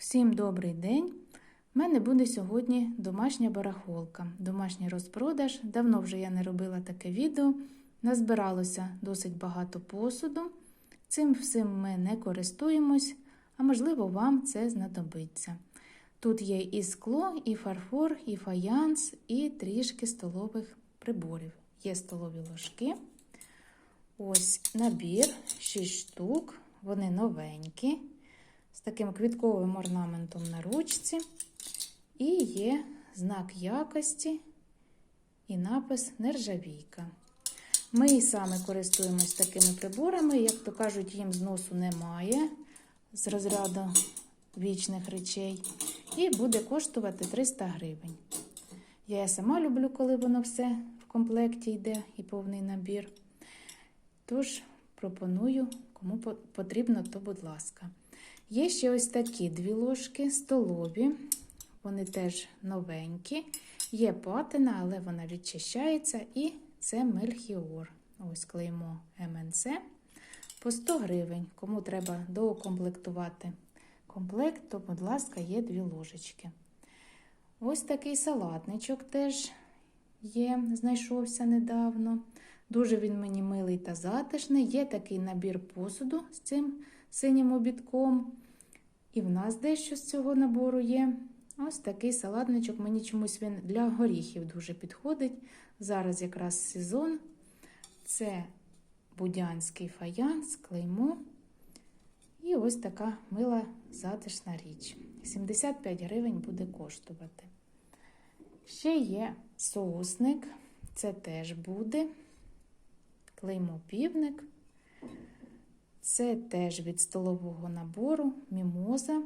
Всім добрий день! У мене буде сьогодні домашня барахолка, домашній розпродаж. Давно вже я не робила таке відео. Назбиралося досить багато посуду. Цим всім ми не користуємось, а можливо, вам це знадобиться. Тут є і скло, і фарфор, і фаянс, і трішки столових приборів. Є столові ложки. Ось набір 6 штук, вони новенькі з таким квітковим орнаментом на ручці. І є знак якості і напис нержавійка. Ми і саме користуємось такими приборами, як то кажуть, їм зносу немає з розряду вічних речей. І буде коштувати 300 гривень. Я сама люблю, коли воно все в комплекті йде і повний набір. Тож пропоную, кому потрібно, то будь ласка. Є ще ось такі дві ложки столові, вони теж новенькі. Є патина, але вона відчищається. І це мельхіор. Ось клеймо МНЦ по 100 гривень. Кому треба доукомплектувати комплект, то, будь ласка, є дві ложечки. Ось такий салатничок теж є, знайшовся недавно. Дуже він мені милий та затишний. Є такий набір посуду з цим синім обідком. І в нас дещо з цього набору є. Ось такий салатничок. Мені чомусь він для горіхів дуже підходить. Зараз якраз сезон. Це будянський фаянс, клеймо. І ось така мила затишна річ. 75 гривень буде коштувати. Ще є соусник, це теж буде. Клеймо півник. Це теж від столового набору, мімоза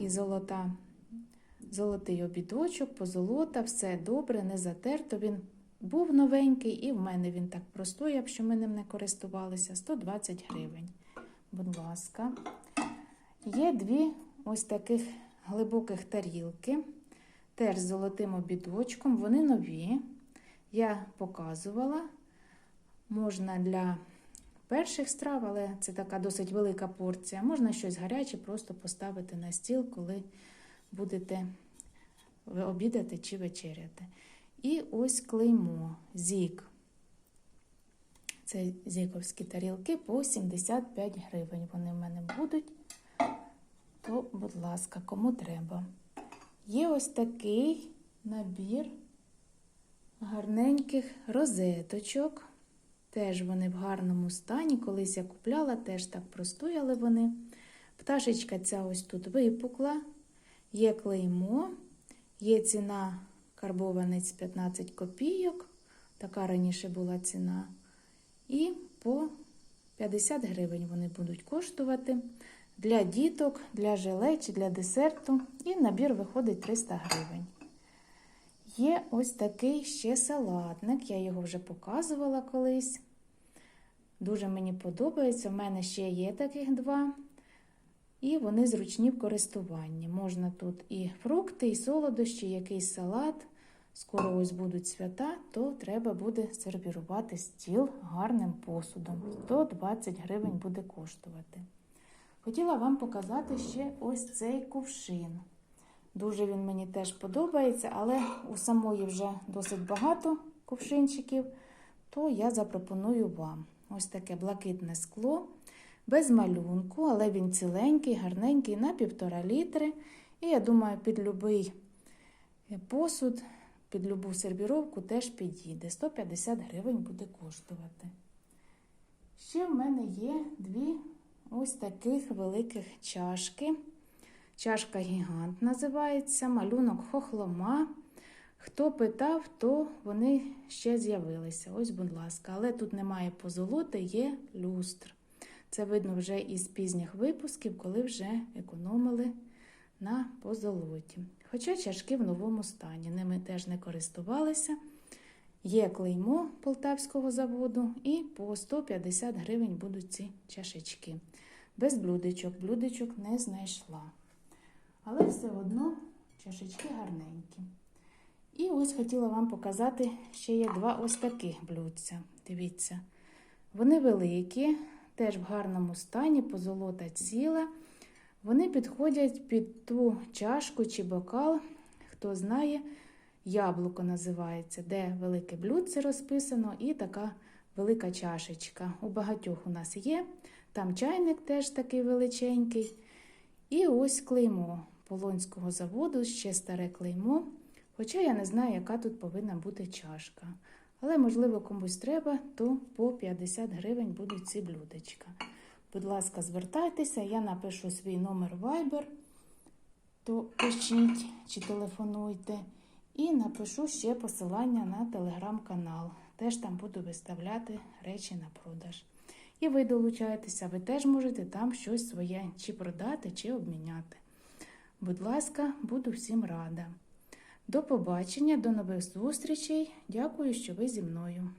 і золота. Золотий обідочок, позолота, все добре, не затерто. Він був новенький, і в мене він так простояв, що ми ним не користувалися. 120 гривень. Будь ласка. Є дві ось таких глибоких тарілки, теж з золотим обідочком. Вони нові. Я показувала. Можна для перших страв, але це така досить велика порція. Можна щось гаряче просто поставити на стіл, коли будете обідати чи вечеряти. І ось клеймо зік. Це зіковські тарілки по 75 гривень. Вони в мене будуть. То, будь ласка, кому треба. Є ось такий набір гарненьких розеточок. Теж вони в гарному стані. Колись я купляла, теж так простояли вони. Пташечка ця ось тут випукла, є клеймо, є ціна карбованець 15 копійок. Така раніше була ціна. І по 50 гривень вони будуть коштувати для діток, для желе чи для десерту. І набір виходить 300 гривень. Є ось такий ще салатник, я його вже показувала колись. Дуже мені подобається. У мене ще є таких два. І вони зручні в користуванні. Можна тут і фрукти, і солодощі, якийсь салат. Скоро ось будуть свята, то треба буде сервірувати стіл гарним посудом. 120 гривень буде коштувати. Хотіла вам показати ще ось цей кувшин. Дуже він мені теж подобається, але у самої вже досить багато кувшинчиків, то я запропоную вам ось таке блакитне скло, без малюнку, але він ціленький, гарненький, на півтора літри. І я думаю, під будь-який посуд, під будь-яку сервіровку теж підійде. 150 гривень буде коштувати. Ще в мене є дві ось таких великих чашки. Чашка гігант називається, малюнок хохлома. Хто питав, то вони ще з'явилися. Ось, будь ласка, але тут немає позолоти, є люстр. Це видно вже із пізніх випусків, коли вже економили на позолоті. Хоча чашки в новому стані. Ними теж не користувалися. Є клеймо полтавського заводу, і по 150 гривень будуть ці чашечки. Без блюдечок, блюдечок не знайшла. Але все одно чашечки гарненькі. І ось хотіла вам показати, ще є два ось таких блюдця. Дивіться, вони великі, теж в гарному стані, позолота ціла. Вони підходять під ту чашку чи бокал, хто знає, яблуко називається, де велике блюдце розписано і така велика чашечка. У багатьох у нас є. Там чайник теж такий величенький. І ось клеймо Полонського заводу, ще старе клеймо. Хоча я не знаю, яка тут повинна бути чашка. Але, можливо, комусь треба, то по 50 гривень будуть ці блюдечка. Будь ласка, звертайтеся, я напишу свій номер Viber, то пишіть чи телефонуйте. І напишу ще посилання на телеграм-канал. Теж там буду виставляти речі на продаж. І ви долучаєтеся, ви теж можете там щось своє чи продати, чи обміняти. Будь ласка, буду всім рада. До побачення, до нових зустрічей. Дякую, що ви зі мною.